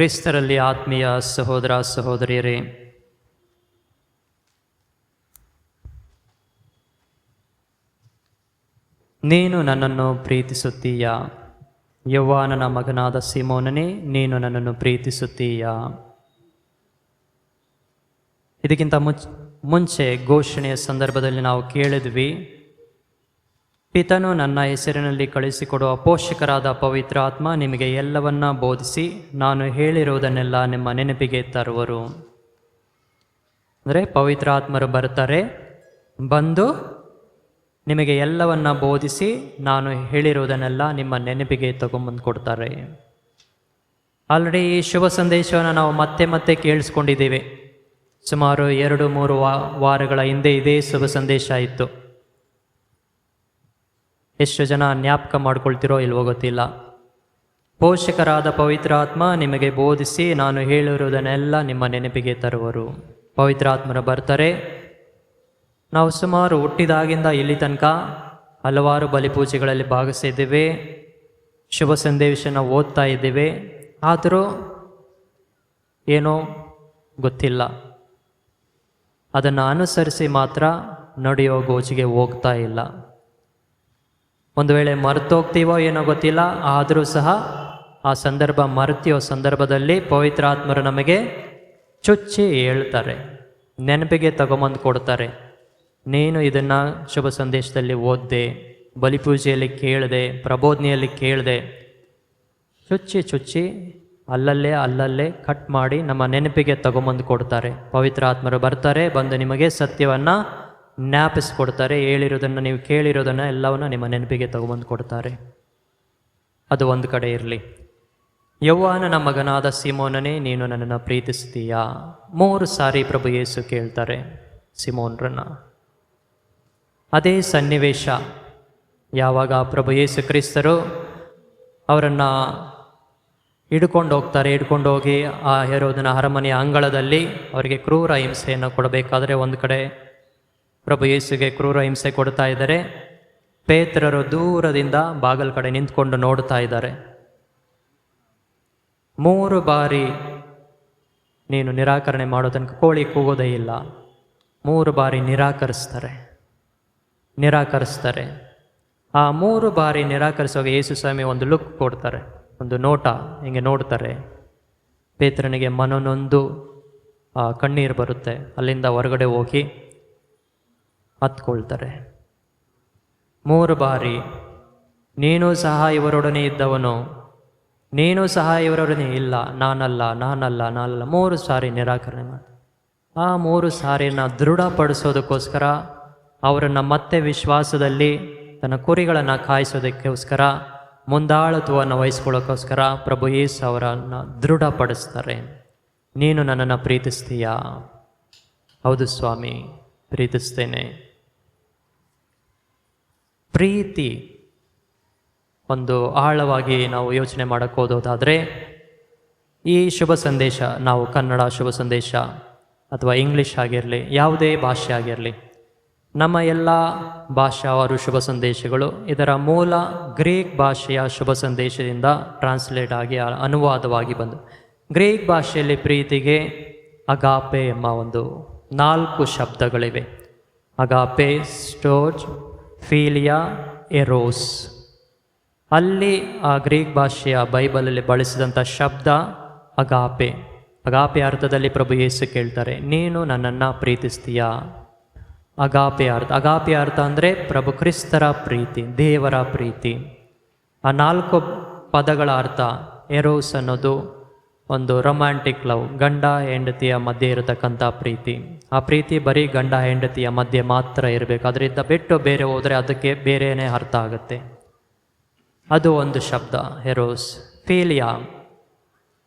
ಕ್ರಿಸ್ತರಲ್ಲಿ ಆತ್ಮೀಯ ಸಹೋದರ ಸಹೋದರಿಯರೇ, ನೀನು ನನ್ನನ್ನು ಪ್ರೀತಿಸುತ್ತೀಯ. ಯೌವಾನನ ಮಗನಾದ ಸಿಮೋನನೇ, ನೀನು ನನ್ನನ್ನು ಪ್ರೀತಿಸುತ್ತೀಯ. ಇದಕ್ಕಿಂತ ಮುಂಚೆ ಘೋಷಣೆಯ ಸಂದರ್ಭದಲ್ಲಿ ನಾವು ಕೇಳಿದ್ವಿ ಪಿತನು ನನ್ನ ಹೆಸರಿನಲ್ಲಿ ಕಳಿಸಿಕೊಡುವ ಪೋಷಕರಾದ ಪವಿತ್ರಾತ್ಮ ನಿಮಗೆ ಎಲ್ಲವನ್ನ ಬೋಧಿಸಿ ನಾನು ಹೇಳಿರುವುದನ್ನೆಲ್ಲ ನಿಮ್ಮ ನೆನಪಿಗೆ ತರುವರು. ಅಂದರೆ ಪವಿತ್ರಾತ್ಮರು ಬರ್ತಾರೆ, ಬಂದು ನಿಮಗೆ ಎಲ್ಲವನ್ನ ಬೋಧಿಸಿ ನಾನು ಹೇಳಿರುವುದನ್ನೆಲ್ಲ ನಿಮ್ಮ ನೆನಪಿಗೆ ತಗೊಂಬಂದು ಕೊಡ್ತಾರೆ. ಆಲ್ರೆಡಿ ಈ ಶುಭ ಸಂದೇಶವನ್ನು ನಾವು ಮತ್ತೆ ಮತ್ತೆ ಕೇಳಿಸ್ಕೊಂಡಿದ್ದೇವೆ. ಸುಮಾರು ಎರಡು ಮೂರು ವಾರಗಳ ಹಿಂದೆ ಇದೇ ಶುಭ ಸಂದೇಶ ಇತ್ತು. ಎಷ್ಟು ಜನ ಜ್ಞಾಪಕ ಮಾಡ್ಕೊಳ್ತಿರೋ ಇಲ್ವೋ ಗೊತ್ತಿಲ್ಲ. ಪೋಷಕರಾದ ಪವಿತ್ರಾತ್ಮ ನಿಮಗೆ ಬೋಧಿಸಿ ನಾನು ಹೇಳಿರುವುದನ್ನೆಲ್ಲ ನಿಮ್ಮ ನೆನಪಿಗೆ ತರುವರು. ಪವಿತ್ರಾತ್ಮರು ಬರ್ತಾರೆ. ನಾವು ಸುಮಾರು ಹುಟ್ಟಿದಾಗಿಂದ ಇಲ್ಲಿ ತನಕ ಹಲವಾರು ಬಲಿಪೂಜೆಗಳಲ್ಲಿ ಭಾಗಿಸಿದ್ದೇವೆ ಶುಭ ಸಂದೇಶನ ಓದ್ತಾ ಇದ್ದೇವೆ. ಆದರೂ ಏನೋ ಗೊತ್ತಿಲ್ಲ. ಅದನ್ನು ಅನುಸರಿಸಿ ಮಾತ್ರ ನಡೆಯೋ ಗೋಚಿಗೆ ಹೋಗ್ತಾ ಇಲ್ಲ. ಒಂದು ವೇಳೆ ಮರೆತೋಗ್ತೀವೋ ಏನೋ ಗೊತ್ತಿಲ್ಲ, ಆದರೂ ಸಹ ಆ ಸಂದರ್ಭ ಮರೆತಿಯೋ ಸಂದರ್ಭದಲ್ಲಿ ಪವಿತ್ರಾತ್ಮರು ನಮಗೆ ಚುಚ್ಚಿ ಹೇಳ್ತಾರೆ, ನೆನಪಿಗೆ ತಗೊಂಬಂದು ಕೊಡ್ತಾರೆ. ನೀನು ಇದನ್ನು ಶುಭ ಸಂದೇಶದಲ್ಲಿ ಓದ್ದೆ ಬಲಿಪೂಜೆಯಲ್ಲಿ ಕೇಳಿದೆ, ಪ್ರಬೋಧನೆಯಲ್ಲಿ ಕೇಳಿದೆ. ಚುಚ್ಚಿ ಚುಚ್ಚಿ ಅಲ್ಲಲ್ಲೇ ಅಲ್ಲಲ್ಲೇ ಕಟ್ ಮಾಡಿ ನಮ್ಮ ನೆನಪಿಗೆ ತಗೊಂಬಂದು ಕೊಡ್ತಾರೆ. ಪವಿತ್ರಾತ್ಮರು ಬರ್ತಾರೆ, ಬಂದು ನಿಮಗೆ ಸತ್ಯವನ್ನು ಜ್ಞಾಪಿಸ್ಕೊಡ್ತಾರೆ, ಹೇಳಿರೋದನ್ನು ನೀವು ಕೇಳಿರೋದನ್ನು ಎಲ್ಲವನ್ನ ನಿಮ್ಮ ನೆನಪಿಗೆ ತಗೊಬಂದು ಕೊಡ್ತಾರೆ. ಅದು ಒಂದು ಕಡೆ ಇರಲಿ. ಯೌವಾನನ ಮಗನಾದ ಸಿಮೋನನೇ, ನೀನು ನನ್ನನ್ನು ಪ್ರೀತಿಸ್ತೀಯಾ? ಮೂರು ಸಾರಿ ಪ್ರಭು ಯೇಸು ಕೇಳ್ತಾರೆ ಸಿಮೋನ್ರನ್ನ. ಅದೇ ಸನ್ನಿವೇಶ. ಯಾವಾಗ ಪ್ರಭು ಯೇಸು ಕ್ರಿಸ್ತರು ಅವರನ್ನು ಹಿಡ್ಕೊಂಡು ಹೋಗ್ತಾರೆ, ಹಿಡ್ಕೊಂಡು ಹೋಗಿ ಆ ಹೆರೋದನ ಅರಮನೆಯ ಅಂಗಳದಲ್ಲಿ ಅವರಿಗೆ ಕ್ರೂರ ಹಿಂಸೆಯನ್ನು ಕೊಡಬೇಕಾದ್ರೆ ಒಂದು ಕಡೆ ಪ್ರಭು ಯೇಸುಗೆ ಕ್ರೂರ ಹಿಂಸೆ ಕೊಡ್ತಾ ಇದ್ದಾರೆ. ಪೇತ್ರರು ದೂರದಿಂದ ಬಾಗಲ ಕಡೆ ನಿಂತ್ಕೊಂಡು ನೋಡ್ತಾ ಇದ್ದಾರೆ. ಮೂರು ಬಾರಿ ನೀನು ನಿರಾಕರಣೆ ಮಾಡೋ ತನಕ ಕೋಳಿ ಕೂಗೋದೇ ಇಲ್ಲ. ಮೂರು ಬಾರಿ ನಿರಾಕರಿಸ್ತಾರೆ. ನಿರಾಕರಿಸ್ತಾರೆ. ಆ ಮೂರು ಬಾರಿ ನಿರಾಕರಿಸುವಾಗ ಯೇಸು ಸ್ವಾಮಿ ಒಂದು ಲುಕ್ ಕೊಡ್ತಾರೆ. ಒಂದು ನೋಟ ಹಿಂಗೆ ನೋಡ್ತಾರೆ. ಪೇತ್ರನಿಗೆ ಮನನೊಂದು ಕಣ್ಣೀರು ಬರುತ್ತೆ. ಅಲ್ಲಿಂದ ಹೊರಗಡೆ ಹೋಗಿ ಹತ್ಕೊಳ್ತಾರೆ. ಮೂರು ಬಾರಿ, ನೀನು ಸಹ ಇವರೊಡನೆ ಇದ್ದವನು, ನೀನು ಸಹ ಇವರೊಡನೆ ಇಲ್ಲ, ನಾನಲ್ಲ ನಾನಲ್ಲ ನಾನಲ್ಲ ಮೂರು ಸಾರಿ ನಿರಾಕರಣೆ ಮಾಡಿ ಆ ಮೂರು ಸಾರಿನ ದೃಢಪಡಿಸೋದಕ್ಕೋಸ್ಕರ, ಅವರನ್ನು ಮತ್ತೆ ವಿಶ್ವಾಸದಲ್ಲಿ ತನ್ನ ಕುರಿಗಳನ್ನು ಕಾಯಿಸೋದಕ್ಕೋಸ್ಕರ, ಮುಂದಾಳತ್ವವನ್ನು ವಹಿಸ್ಕೊಳ್ಳೋಕ್ಕೋಸ್ಕರ ಪ್ರಭು ಯೇಸು ಅವರನ್ನು ದೃಢಪಡಿಸ್ತಾರೆ. ನೀನು ನನ್ನನ್ನು ಪ್ರೀತಿಸ್ತೀಯಾ? ಹೌದು ಸ್ವಾಮಿ, ಪ್ರೀತಿಸ್ತೇನೆ. ಪ್ರೀತಿ ಒಂದು ಆಳವಾಗಿ ನಾವು ಯೋಚನೆ ಮಾಡಕ್ಕೆ ಈ ಶುಭ ಸಂದೇಶ, ನಾವು ಕನ್ನಡ ಶುಭ ಸಂದೇಶ ಅಥವಾ ಇಂಗ್ಲೀಷ್ ಆಗಿರಲಿ, ಯಾವುದೇ ಭಾಷೆ ಆಗಿರಲಿ, ನಮ್ಮ ಎಲ್ಲ ಭಾಷಾವಾರು ಶುಭ ಸಂದೇಶಗಳು ಇದರ ಮೂಲ ಗ್ರೀಕ್ ಭಾಷೆಯ ಶುಭ ಸಂದೇಶದಿಂದ ಟ್ರಾನ್ಸ್ಲೇಟ್ ಆಗಿ ಅನುವಾದವಾಗಿ ಬಂದು, ಗ್ರೀಕ್ ಭಾಷೆಯಲ್ಲಿ ಪ್ರೀತಿಗೆ ಅಗಾಪೆ ಎಂಬ ಒಂದು ನಾಲ್ಕು ಶಬ್ದಗಳಿವೆ. ಅಗಾಪೆ, ಸ್ಟೋರ್ಜ್ ಫೀಲಿಯಾ ಎರೋಸ್. ಅಲ್ಲಿ ಆ ಗ್ರೀಕ್ ಭಾಷೆಯ ಬೈಬಲಲ್ಲಿ ಬಳಸಿದಂಥ ಶಬ್ದ ಅಗಾಪೆ. ಅಗಾಪೆ ಅರ್ಥದಲ್ಲಿ ಪ್ರಭು ಯೇಸು ಕೇಳ್ತಾರೆ, ನೀನು ನನ್ನನ್ನು ಪ್ರೀತಿಸ್ತೀಯಾ? ಅಗಾಪೆ ಅರ್ಥ ಅಗಾಪೆ ಅರ್ಥ ಅಂದರೆ ಪ್ರಭು ಕ್ರಿಸ್ತರ ಪ್ರೀತಿ, ದೇವರ ಪ್ರೀತಿ. ಆ ನಾಲ್ಕು ಪದಗಳ ಅರ್ಥ, ಎರೋಸ್ ಅನ್ನೋದು ಒಂದು ರೊಮ್ಯಾಂಟಿಕ್ ಲವ್ ಗಂಡ ಹೆಂಡತಿಯ ಮಧ್ಯೆ ಇರತಕ್ಕಂಥ ಪ್ರೀತಿ. ಆ ಪ್ರೀತಿ ಬರೀ ಗಂಡ ಹೆಂಡತಿಯ ಮಧ್ಯೆ ಮಾತ್ರ ಇರಬೇಕು. ಅದರಿಂದ ಬಿಟ್ಟು ಬೇರೆ ಹೋದರೆ ಅದಕ್ಕೆ ಬೇರೆಯೇ ಅರ್ಥ ಆಗುತ್ತೆ. ಅದು ಒಂದು ಶಬ್ದ, ಹೆರೋಸ್. ಫೀಲಿಯಾ,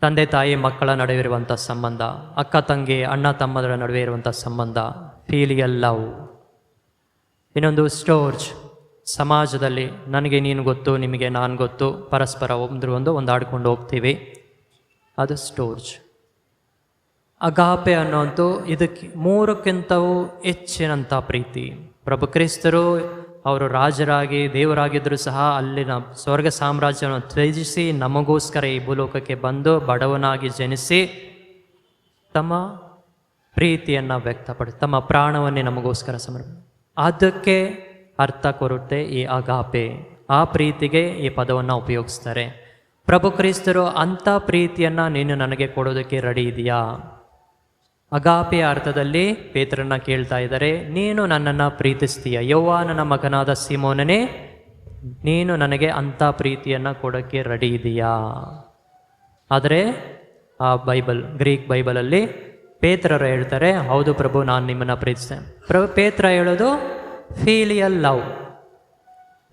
ತಂದೆ ತಾಯಿ ಮಕ್ಕಳ ನಡುವೆ ಇರುವಂಥ ಸಂಬಂಧ, ಅಕ್ಕ ತಂಗಿ, ಅಣ್ಣ ತಮ್ಮದರ ನಡುವೆ ಇರುವಂಥ ಸಂಬಂಧ, ಫೀಲಿಯಲ್ ಲವ್. ಇನ್ನೊಂದು ಸ್ಟೋರ್ಜ್. ಸಮಾಜದಲ್ಲಿ ನನಗೆ ನೀನು ಗೊತ್ತು, ನಿಮಗೆ ನಾನು ಗೊತ್ತು, ಪರಸ್ಪರ ಒಂದ್ರ ಒಂದು ಒಂದು ಆಡ್ಕೊಂಡು ಹೋಗ್ತೀವಿ. ಅದು ಸ್ಟೋರ್ಜ್. ಅಗಾಪೆ ಅನ್ನೋಂಥದ್ದು ಇದಕ್ಕೆ ಮೂರಕ್ಕಿಂತವೂ ಹೆಚ್ಚಿನಂಥ ಪ್ರೀತಿ. ಪ್ರಭು ಕ್ರಿಸ್ತರು ಅವರು ರಾಜರಾಗಿ, ದೇವರಾಗಿದ್ದರೂ ಸಹ ಅಲ್ಲಿನ ಸ್ವರ್ಗ ಸಾಮ್ರಾಜ್ಯವನ್ನು ತ್ಯಜಿಸಿ ನಮಗೋಸ್ಕರ ಈ ಭೂಲೋಕಕ್ಕೆ ಬಂದು ಬಡವನಾಗಿ ಜನಿಸಿ ತಮ್ಮ ಪ್ರೀತಿಯನ್ನು ವ್ಯಕ್ತಪಡಿಸಿ, ತಮ್ಮ ಪ್ರಾಣವನ್ನೇ ನಮಗೋಸ್ಕರ ಸಮರ್ಪಣೆ. ಅದಕ್ಕೆ ಅರ್ಥ ಕೊರುತ್ತೆ ಈ ಅಗಾಪೆ. ಆ ಪ್ರೀತಿಗೆ ಈ ಪದವನ್ನು ಉಪಯೋಗಿಸ್ತಾರೆ. ಪ್ರಭು ಕ್ರಿಸ್ತರು ಅಂಥ ಪ್ರೀತಿಯನ್ನು ನೀನು ನನಗೆ ಕೊಡೋದಕ್ಕೆ ರೆಡಿ ಇದೆಯಾ? ಅಗಾಪೆಯ ಅರ್ಥದಲ್ಲಿ ಪೇತ್ರನ್ನ ಕೇಳ್ತಾ ಇದ್ದಾರೆ, ನೀನು ನನ್ನನ್ನು ಪ್ರೀತಿಸ್ತೀಯ? ಯೌವಾನನ ಮಗನಾದ ಸಿಮೋನನೇ, ನೀನು ನನಗೆ ಅಂಥ ಪ್ರೀತಿಯನ್ನು ಕೊಡೋಕ್ಕೆ ರೆಡಿ ಇದೆಯಾ? ಆದರೆ ಆ ಬೈಬಲ್, ಗ್ರೀಕ್ ಬೈಬಲಲ್ಲಿ ಪೇತ್ರರು ಹೇಳ್ತಾರೆ, ಹೌದು ಪ್ರಭು, ನಾನು ನಿಮ್ಮನ್ನು ಪ್ರೀತಿಸ್ತೇನೆ ಪ್ರಭು, ಪೇತ್ರ ಹೇಳೋದು, ಫೀಲಿಯಲ್ ಲವ್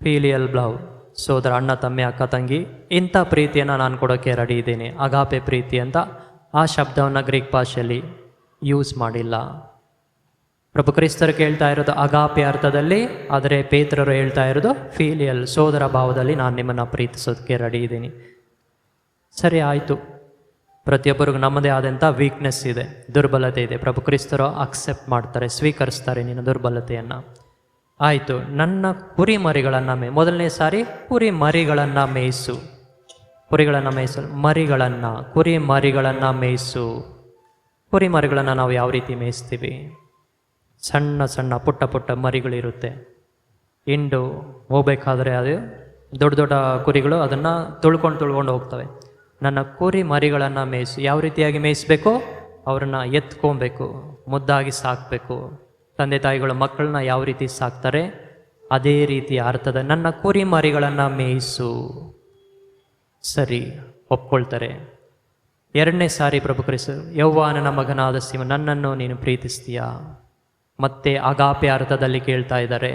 ಫೀಲಿಯಲ್ ಲವ್, ಸೋದರ ಅಣ್ಣ ತಮ್ಮೆ, ಅಕ್ಕ ತಂಗಿ, ಇಂಥ ಪ್ರೀತಿಯನ್ನು ನಾನು ಕೊಡೋಕ್ಕೆ ರೆಡಿ ಇದ್ದೀನಿ, ಅಗಾಪೆ ಪ್ರೀತಿ ಅಂತ ಆ ಶಬ್ದವನ್ನು ಗ್ರೀಕ್ ಭಾಷೆಯಲ್ಲಿ ಯೂಸ್ ಮಾಡಿಲ್ಲ. ಪ್ರಭು ಕ್ರಿಸ್ತರು ಕೇಳ್ತಾ ಇರೋದು ಅಗಾಪೆ ಅರ್ಥದಲ್ಲಿ, ಆದರೆ ಪೇತ್ರರು ಹೇಳ್ತಾ ಇರೋದು ಫೀಲಿಯಲ್ ಸೋದರ ಭಾವದಲ್ಲಿ ನಾನು ನಿಮ್ಮನ್ನು ಪ್ರೀತಿಸೋದಕ್ಕೆ ರೆಡಿ ಇದ್ದೀನಿ. ಸರಿ ಆಯಿತು. ಪ್ರತಿಯೊಬ್ಬರಿಗೂ ನಮ್ಮದೇ ಆದಂಥ ವೀಕ್ನೆಸ್ ಇದೆ, ದುರ್ಬಲತೆ ಇದೆ. ಪ್ರಭು ಕ್ರಿಸ್ತರು ಅಕ್ಸೆಪ್ಟ್ ಮಾಡ್ತಾರೆ, ಸ್ವೀಕರಿಸ್ತಾರೆ ನಿನ್ನ ದುರ್ಬಲತೆಯನ್ನು. ಆಯಿತು, ನನ್ನ ಕುರಿ ಮರಿಗಳನ್ನು ಮೇ, ಮೊದಲನೇ ಸಾರಿ ಕುರಿ ಮರಿಗಳನ್ನು ಮೇಯಿಸು. ಕುರಿಗಳನ್ನು ಮೇಯಿಸಲು, ಮರಿಗಳನ್ನು ಕುರಿ ಮರಿಗಳನ್ನು ಮೇಯಿಸು. ಕುರಿ ಮರಿಗಳನ್ನು ನಾವು ಯಾವ ರೀತಿ ಮೇಯಿಸ್ತೀವಿ? ಸಣ್ಣ ಸಣ್ಣ ಪುಟ್ಟ ಪುಟ್ಟ ಮರಿಗಳಿರುತ್ತೆ. ಹಿಂಡು ಹೋಗಬೇಕಾದ್ರೆ ಅದು ದೊಡ್ಡ ದೊಡ್ಡ ಕುರಿಗಳು ಅದನ್ನು ತುಳ್ಕೊಂಡು ತುಳ್ಕೊಂಡು ಹೋಗ್ತವೆ. ನನ್ನ ಕುರಿ ಮರಿಗಳನ್ನು ಮೇಯಿಸಿ ಯಾವ ರೀತಿಯಾಗಿ ಮೇಯಿಸ್ಬೇಕು? ಅವ್ರನ್ನ ಎತ್ಕೊಬೇಕು, ಮುದ್ದಾಗಿ ಸಾಕಬೇಕು. ತಂದೆ ತಾಯಿಗಳು ಮಕ್ಕಳನ್ನ ಯಾವ ರೀತಿ ಸಾಕ್ತಾರೆ? ಅದೇ ರೀತಿಯ ಅರ್ಥದ ನನ್ನ ಕುರಿ ಮರಿಗಳನ್ನು ಮೇಯಿಸು. ಸರಿ, ಒಪ್ಕೊಳ್ತಾರೆ. ಎರಡನೇ ಸಾರಿ ಪ್ರಭು ಕ್ರಿಸ್ತ ಯೌವಾನನ ಮಗನಾದ ಶಿವ ನನ್ನನ್ನು ನೀನು ಪ್ರೀತಿಸ್ತೀಯಾ? ಮತ್ತೆ ಅಗಾಪೆ ಅರ್ಥದಲ್ಲಿ ಕೇಳ್ತಾ ಇದ್ದಾರೆ,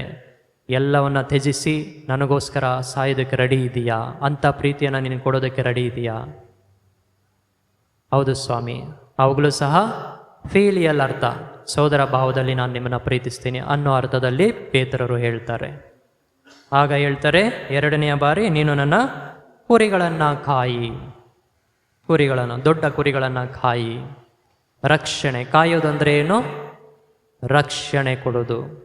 ಎಲ್ಲವನ್ನ ತ್ಯಜಿಸಿ ನನಗೋಸ್ಕರ ಸಾಯೋದಕ್ಕೆ ರೆಡಿ ಇದೆಯಾ? ಅಂಥ ಪ್ರೀತಿಯನ್ನು ನೀನು ಕೊಡೋದಕ್ಕೆ ರೆಡಿ ಇದೆಯಾ? ಹೌದು ಸ್ವಾಮಿ ಅವಾಗಲೂ ಸಹ ಫೀಲಿಯಲ್ ಅರ್ಥ. ಸೋದರ ಭಾವದಲ್ಲಿ ನಾನು ನಿಮ್ಮನ್ನು ಪ್ರೀತಿಸ್ತೀನಿ ಅನ್ನೋ ಅರ್ಥದಲ್ಲಿ ಪೇತ್ರರು ಹೇಳ್ತಾರೆ. ಆಗ ಹೇಳ್ತಾರೆ, ಎರಡನೆಯ ಬಾರಿ, ನೀನು ನನ್ನ ಕುರಿಗಳನ್ನು ಕಾಯಿ. ಕುರಿಗಳನ್ನು, ದೊಡ್ಡ ಕುರಿಗಳನ್ನು ಕಾಯಿ, ರಕ್ಷಣೆ. ಕಾಯೋದಂದ್ರೆ ಏನು? ರಕ್ಷಣೆ ಕೊಡೋದು.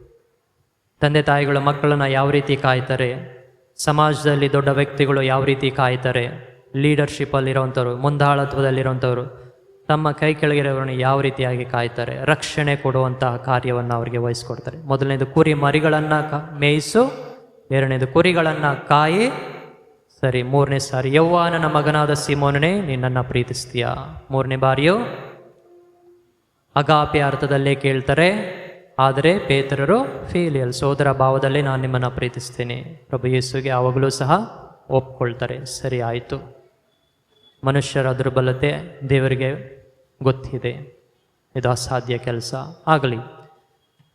ತಂದೆ ತಾಯಿಗಳು ಮಕ್ಕಳನ್ನು ಯಾವ ರೀತಿ ಕಾಯ್ತಾರೆ? ಸಮಾಜದಲ್ಲಿ ದೊಡ್ಡ ವ್ಯಕ್ತಿಗಳು ಯಾವ ರೀತಿ ಕಾಯ್ತಾರೆ? ಲೀಡರ್ಶಿಪ್ಪಲ್ಲಿರೋವಂಥವ್ರು, ಮುಂದಾಳತ್ವದಲ್ಲಿರೋವಂಥವ್ರು ತಮ್ಮ ಕೈ ಕೆಳಗಿರೋರನ್ನು ಯಾವ ರೀತಿಯಾಗಿ ಕಾಯ್ತಾರೆ? ರಕ್ಷಣೆ ಕೊಡುವಂತಹ ಕಾರ್ಯವನ್ನು ಅವರಿಗೆ ವಹಿಸ್ಕೊಡ್ತಾರೆ. ಮೊದಲನೇದು ಕುರಿ ಮರಿಗಳನ್ನು ಮೇಯಿಸು. ಎರಡನೇದು ಕುರಿಗಳನ್ನು ಕಾಯಿ ಸರಿ, ಮೂರನೇ ಸಾರಿ, ಯೌವಾನನ ಮಗನಾದ ಸಿಮೋನನೇ, ನಿನ್ನನ್ನು ಪ್ರೀತಿಸ್ತೀಯಾ. ಮೂರನೇ ಬಾರಿಯು ಅಗಾಪೆ ಅರ್ಥದಲ್ಲೇ ಕೇಳ್ತಾರೆ, ಆದರೆ ಪೇತರರು ಫೀಲಿಯಲ್, ಸೋದರ ಭಾವದಲ್ಲಿ ನಾನು ನಿಮ್ಮನ್ನು ಪ್ರೀತಿಸ್ತೀನಿ. ಪ್ರಭು ಯೇಸುಗೆ ಯಾವಾಗಲೂ ಸಹ ಒಪ್ಕೊಳ್ತಾರೆ. ಸರಿ ಆಯಿತು. ಮನುಷ್ಯರ ದುರ್ಬಲತೆ ದೇವರಿಗೆ ಗೊತ್ತಿದೆ. ಇದು ಅಸಾಧ್ಯ ಕೆಲಸ. ಆಗಲಿ.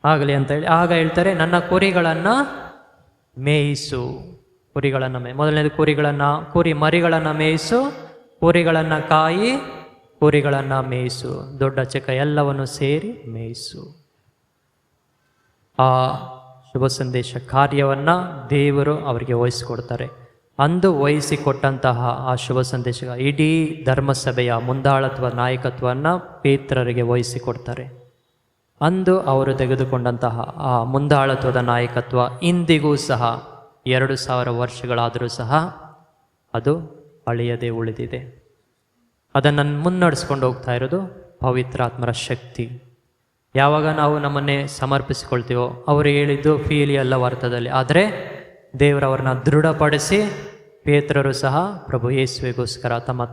ಆಗಲಿ ಅಂತ ಹೇಳಿ, ಆಗ ಹೇಳ್ತಾರೆ, ನನ್ನ ಕುರಿಗಳನ್ನು ಮೇಯಿಸು. ಕುರಿಗಳನ್ನು ಮೇ, ಮೊದಲನೇದು ಕುರಿಗಳನ್ನು, ಕುರಿ ಮರಿಗಳನ್ನು ಮೇಯಿಸು, ಕುರಿಗಳನ್ನು ಕಾಯಿ, ಕುರಿಗಳನ್ನು ಮೇಯಿಸು. ದೊಡ್ಡ ಚಿಕ್ಕ ಎಲ್ಲವನ್ನು ಸೇರಿ ಮೇಯಿಸು. ಆ ಶುಭ ಸಂದೇಶ ಕಾರ್ಯವನ್ನು ದೇವರು ಅವರಿಗೆ ವಹಿಸಿಕೊಡ್ತಾರೆ. ಅಂದು ವಹಿಸಿಕೊಟ್ಟಂತಹ ಆ ಶುಭ ಸಂದೇಶ ಇಡೀ ಧರ್ಮಸಭೆಯ ಮುಂದಾಳತ್ವ ನಾಯಕತ್ವವನ್ನು ಪೇತ್ರರಿಗೆ ವಹಿಸಿಕೊಡ್ತಾರೆ. ಅಂದು ಅವರು ತೆಗೆದುಕೊಂಡಂತಹ ಆ ಮುಂದಾಳತ್ವದ ನಾಯಕತ್ವ ಇಂದಿಗೂ ಸಹ ಎರಡು ಸಾವಿರ ವರ್ಷಗಳಾದರೂ ಸಹ ಅದು ಅಳಿಯದೆ ಉಳಿದಿದೆ. ಅದನ್ನು ಮುನ್ನಡೆಸ್ಕೊಂಡು ಹೋಗ್ತಾ ಇರೋದು ಪವಿತ್ರಾತ್ಮರ ಶಕ್ತಿ. ಯಾವಾಗ ನಾವು ನಮ್ಮನ್ನೇ ಸಮರ್ಪಿಸಿಕೊಳ್ತೀವೋ, ಅವರು ಹೇಳಿದ್ದು ಫೀಲಿ ಅಲ್ಲ ವರ್ತದಲ್ಲಿ ಆದರೆ ದೇವರವ್ರನ್ನ ದೃಢಪಡಿಸಿ ಪೇತ್ರರು ಸಹ ಪ್ರಭು ಯೇಸುವಿಗೋಸ್ಕರ ತಮ್ಮ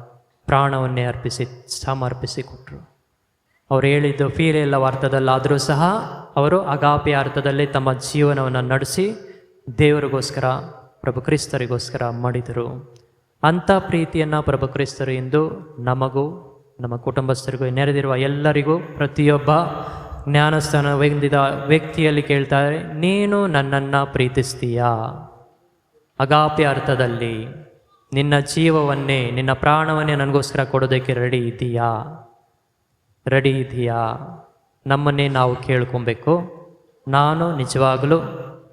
ಪ್ರಾಣವನ್ನೇ ಅರ್ಪಿಸಿ, ಸಮರ್ಪಿಸಿಕೊಟ್ರು. ಅವ್ರು ಹೇಳಿದ್ದು ಫೀಲಿಯಲ್ಲ ಅರ್ಥದಲ್ಲಾದರೂ ಸಹ ಅವರು ಅಗಾಪಿಯ ಅರ್ಥದಲ್ಲಿ ತಮ್ಮ ಜೀವನವನ್ನು ನಡೆಸಿ ದೇವರಿಗೋಸ್ಕರ ಪ್ರಭು ಕ್ರಿಸ್ತರಿಗೋಸ್ಕರ ಮಾಡಿದರು. ಅಂಥ ಪ್ರೀತಿಯನ್ನು ಪ್ರಭು ಕ್ರಿಸ್ತರು ಎಂದು ನಮಗೂ, ನಮ್ಮ ಕುಟುಂಬಸ್ಥರಿಗೂ, ನೆರೆದಿರುವ ಎಲ್ಲರಿಗೂ ಪ್ರತಿಯೊಬ್ಬ ಜ್ಞಾನಸ್ಥಾನ ಹೊಂದಿದ ವ್ಯಕ್ತಿಯಲ್ಲಿ ಕೇಳ್ತಾರೆ, ನೀನು ನನ್ನನ್ನು ಪ್ರೀತಿಸ್ತೀಯಾ? ಅಗಾಪ್ಯ ಅರ್ಥದಲ್ಲಿ, ನಿನ್ನ ಜೀವವನ್ನೇ, ನಿನ್ನ ಪ್ರಾಣವನ್ನೇ ನನಗೋಸ್ಕರ ಕೊಡೋದಕ್ಕೆ ರೆಡಿ ಇದೆಯಾ? ರೆಡಿ ಇದೆಯಾ? ನಮ್ಮನ್ನೇ ನಾವು ಕೇಳ್ಕೊಬೇಕು. ನಾನು ನಿಜವಾಗಲೂ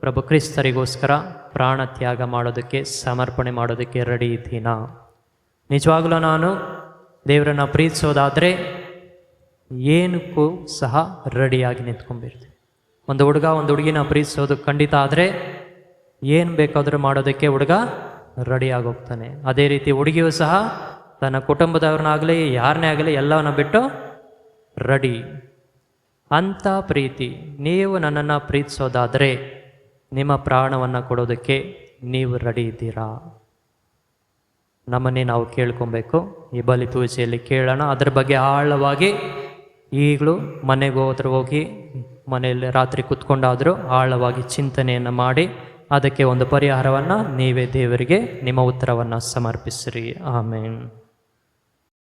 ಪ್ರಭು ಕ್ರಿಸ್ತರಿಗೋಸ್ಕರ ಪ್ರಾಣ ತ್ಯಾಗ ಮಾಡೋದಕ್ಕೆ, ಸಮರ್ಪಣೆ ಮಾಡೋದಕ್ಕೆ ರೆಡಿ ಇದ್ದೀನಾ? ನಿಜವಾಗಲೂ ನಾನು ದೇವರನ್ನು ಪ್ರೀತಿಸೋದಾದರೆ ಏನಕ್ಕೂ ಸಹ ರೆಡಿಯಾಗಿ ನಿಂತ್ಕೊಂಡಿರ್ತೀನಿ ಒಂದು ಹುಡುಗ, ಒಂದು ಹುಡುಗಿನ ಪ್ರೀತಿಸೋದು ಖಂಡಿತ ಆದರೆ ಏನು ಬೇಕಾದರೂ ಮಾಡೋದಕ್ಕೆ ಹುಡುಗ ರೆಡಿಯಾಗಿ ಹೋಗ್ತಾನೆ. ಅದೇ ರೀತಿ ಹುಡುಗಿಯೂ ಸಹ ತನ್ನ ಕುಟುಂಬದವ್ರನ್ನಾಗಲಿ ಯಾರನ್ನೇ ಆಗಲಿ ಎಲ್ಲವನ್ನ ಬಿಟ್ಟು ರೆಡಿ ಅಂಥ ಪ್ರೀತಿ, ನೀವು ನನ್ನನ್ನು ಪ್ರೀತಿಸೋದಾದರೆ ನಿಮ್ಮ ಪ್ರಾಣವನ್ನು ಕೊಡೋದಕ್ಕೆ ನೀವು ರೆಡಿ ಇದ್ದೀರಾ? ನಮ್ಮನ್ನೇ ನಾವು ಕೇಳ್ಕೊಬೇಕು. ಈ ಬಲಿ ಪೂಜೆಯಲ್ಲಿ ಕೇಳೋಣ. ಅದರ ಬಗ್ಗೆ ಆಳವಾಗಿ ಈಗಲೂ ಮನೆಗೆ ಹೋದ್ರೆ ಹೋಗಿ ಮನೆಯಲ್ಲಿ ರಾತ್ರಿ ಕುತ್ಕೊಂಡಾದರೂ ಆಳವಾಗಿ ಚಿಂತನೆಯನ್ನು ಮಾಡಿ ಅದಕ್ಕೆ ಒಂದು ಪರಿಹಾರವನ್ನು ನೀವೇ ದೇವರಿಗೆ ನಿಮ್ಮ ಉತ್ತರವನ್ನು ಸಮರ್ಪಿಸಿರಿ. ಆಮೇನ್.